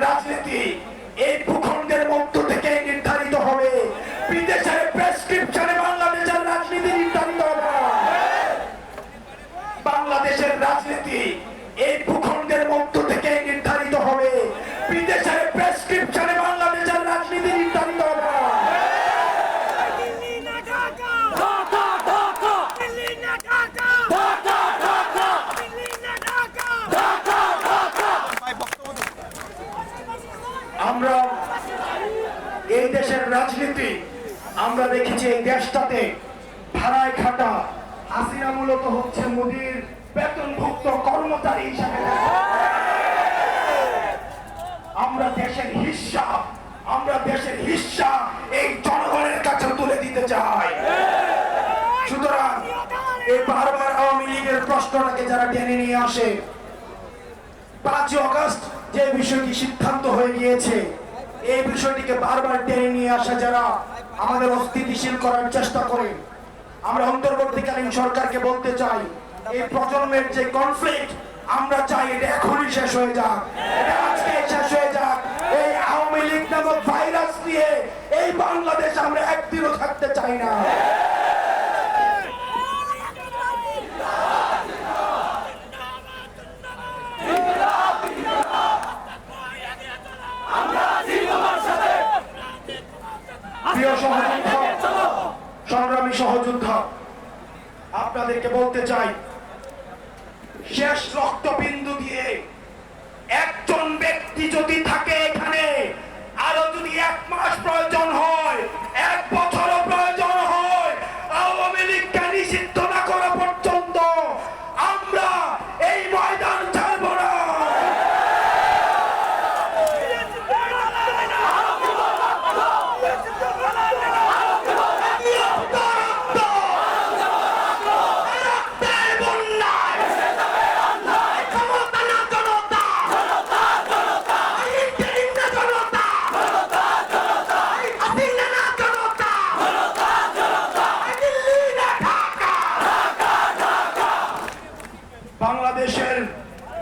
রাজনীতি। আমরা দেখেছি এই দেশটাতে ভাড়ায় খাটা হাসিনা মূলত হচ্ছে মোদীর বেতনভুক্ত কর্মচারী হিসাবে আমরা দেশের হিস্সা, আমরা দেশের হিস্সা এই জনগণের কাছে তুলে দিতে চাই। সুতরাং এই বারবার আওয়ামী লীগের প্রশ্নটাকে যারা টেনে নিয়ে আসে, পাঁচই অগস্ট যে বিষয়টি সিদ্ধান্ত হয়ে গিয়েছে এই বিষয়টিকে বারবার টেনে নিয়ে আসা যারা আমাদের অস্থিতিশীল করার চেষ্টা করে। আমরা অন্তর্বর্তীকালীন সরকারকে বলতে চাই, এই প্রজন্মের যে কনফ্লিক্ট আমরা চাই এটা এখনই শেষ হয়ে যাক। এটা আজকে শেষ হয়ে যাক। এই আওয়ামী লীগ নামক ভাইরাস নিয়ে এই বাংলাদেশ আমরা একদিনও থাকতে চাই না প্রিয় সহযোদ্ধা সংগ্রামী সহযোদ্ধা আপনাদেরকে বলতে চাই শেষ রক্তবিন্দু দিয়ে একজন ব্যক্তি যদি থাকে এখানে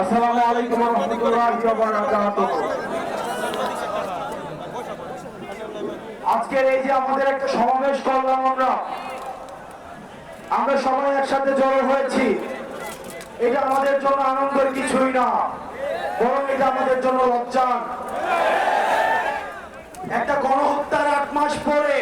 আসসালামু আলাইকুম ওয়া রাহমাতুল্লাহি ওয়া বারাকাতুহু। আজকের এই যে আমাদের একটা সমাবেশ করলাম আমরা আমরা সবাই একসাথে জড়ো হয়েছি। এটা আমাদের জন্য আনন্দের কিছুই না, বরং এটা আমাদের জন্য লজ্জার। একটা গণহত্যার আট মাস পরে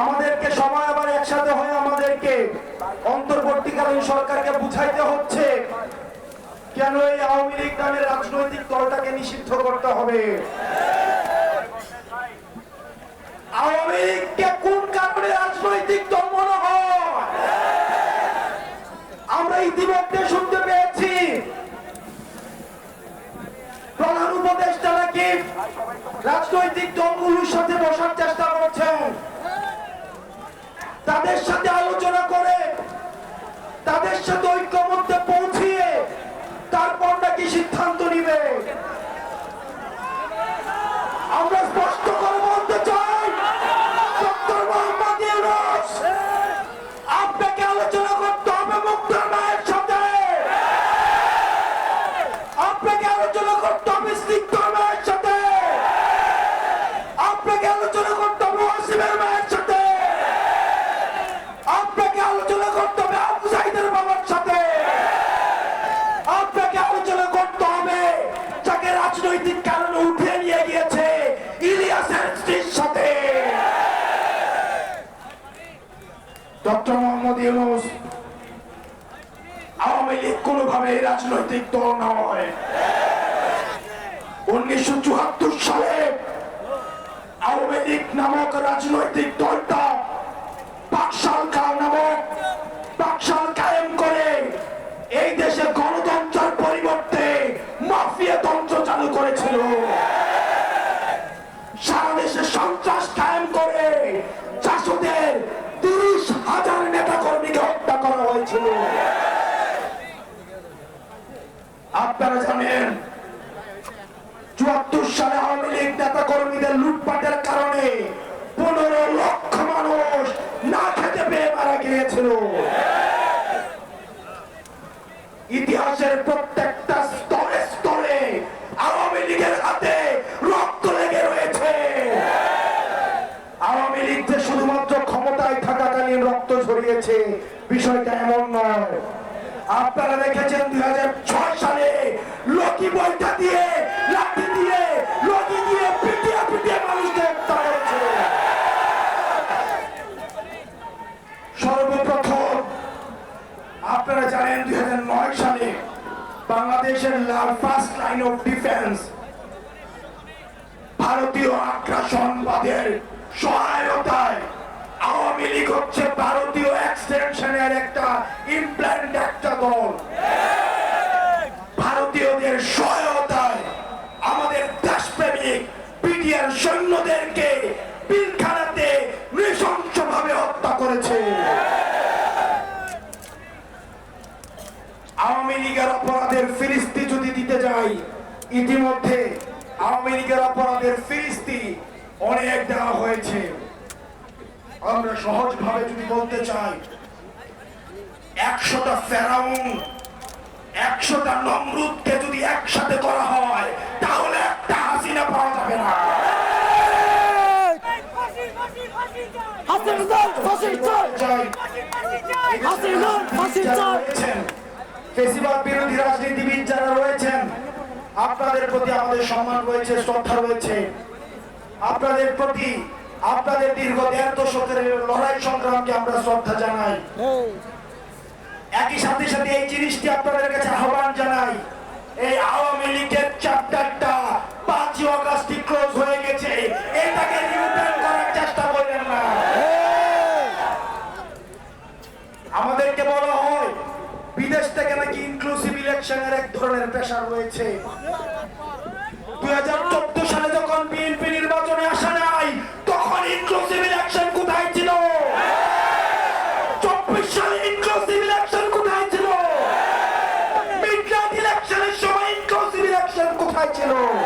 আমাদেরকে সবাই আবার একসাথে হয়ে আমাদেরকে অন্তর্বর্তীকালীন সরকারকে বুঝাইতে হচ্ছে। কেন এই আওয়ামী লীগ নামের রাজনৈতিক দলটাকে নিষিদ্ধ করতে হবে? আওয়ামী লীগকে কোন কারণে রাজনৈতিক দল মনে হয়? আমরা ইতিমধ্যে শুনতে পেয়েছি। প্রধান উপদেষ্টা নাকি রাজনৈতিক দলগুলোর সাথে বসার চেষ্টা করছেন? তাদের সাথে আলোচনা করে, তাদের সাথে ঐক্যমত্যে পৌঁছিয়ে তারপর নাকি ডক্টর মোহাম্মদ ইউনুস, আওয়ামী লীগ কোনোভাবে রাজনৈতিক দল নয়। উনিশশো চুয়াত্তর সালে আওয়ামী লীগ নামক রাজনৈতিক দলটা নামক কায়েম করে এই দেশে গণতন্ত্রের পরিবর্তে মাফিয়া তন্ত্র চালু করেছিল। সারা দেশে সন্ত্রাস কায়েম করে আপনারা জানেন, চুয়াত্তর সালে আওয়ামী লীগ নেতা কর্মীদের লুটপাটের কারণে পনেরো লক্ষ মানুষ না খেতে পেয়ে মারা গিয়েছিল। ইতিহাসের প্রত্যেকটা স্তরে স্তরে আওয়ামী লীগের হাতে রক্ত লেগে রয়েছে। আওয়ামী লীগ যে শুধুমাত্র ক্ষমতায় থাকাকালীন রক্ত ঝরিয়েছে, বিষয়টা এমন নয়। আপনারা দেখেছেন দুই হাজার ছয় সালে লকি বইটা দিয়ে, লাঠি দিয়ে, লকি দিয়ে পিটিয়ে পিটিয়ে মানুষকে হত্যা করেছে সর্বপ্রথম, আপনারা জানেন দুই হাজার নয় সালে বাংলাদেশের ফার্স্ট লাইন অফ ডিফেন্স ভারতীয় আগ্রাসনবাদের সহায়তায় আওয়ামী হচ্ছে ভারতীয় এক্সটেনশনের একটা ইমপ্ল্যান্ট একটা দল। ভারতীয়দের সহায়তায় আমাদের দেশপ্রেমিক পিডিআর সৈন্যদেরকে পিলখানাতে নৃশংসভাবে হত্যা করেছে। আওয়ামী লীগের অপরাধের ফিরিস্তি যদি দিতে যাই, ইতিমধ্যে আওয়ামী লীগের অপরাধের ফিরিস্তি অনেক দেওয়া হয়েছে। আমরা সহজ ভাবে যদি বলতে চাই একশোটা ফেরাউন একশোটা নমরুদকে যদি একসাথে করা হয় তাহলে একটা হাসিনা পাওয়া যাবে না। বিরোধী রাজনীতিবিদ যারা রয়েছেন আপনাদের প্রতি আমাদের সম্মান রয়েছে শ্রদ্ধা রয়েছে। আপনাদের প্রতি আপনাদের দীর্ঘ দেড় দশকের লড়াই সংগ্রামকে আমরা শ্রদ্ধা জানাই। একই সাথে সাথে এই জিনিসটি আপনাদের কাছে আহ্বান জানাই। এই আওয়ামী লীগের চ্যাপ্টারটা পাঁচই অগাস্ট ক্লোজ হয়ে গেছে। এটাকে রিওপেন করার চেষ্টা করবেন না। আমাদেরকে বলা হয়, বিদেশ থেকে নাকি ইনক্লুসিভ ইলেকশনের এক ধরনের প্রেশার রয়েছে। দুই হাজার চোদ্দ সালে যখন বিএনপি নির্বাচনে Guerrero.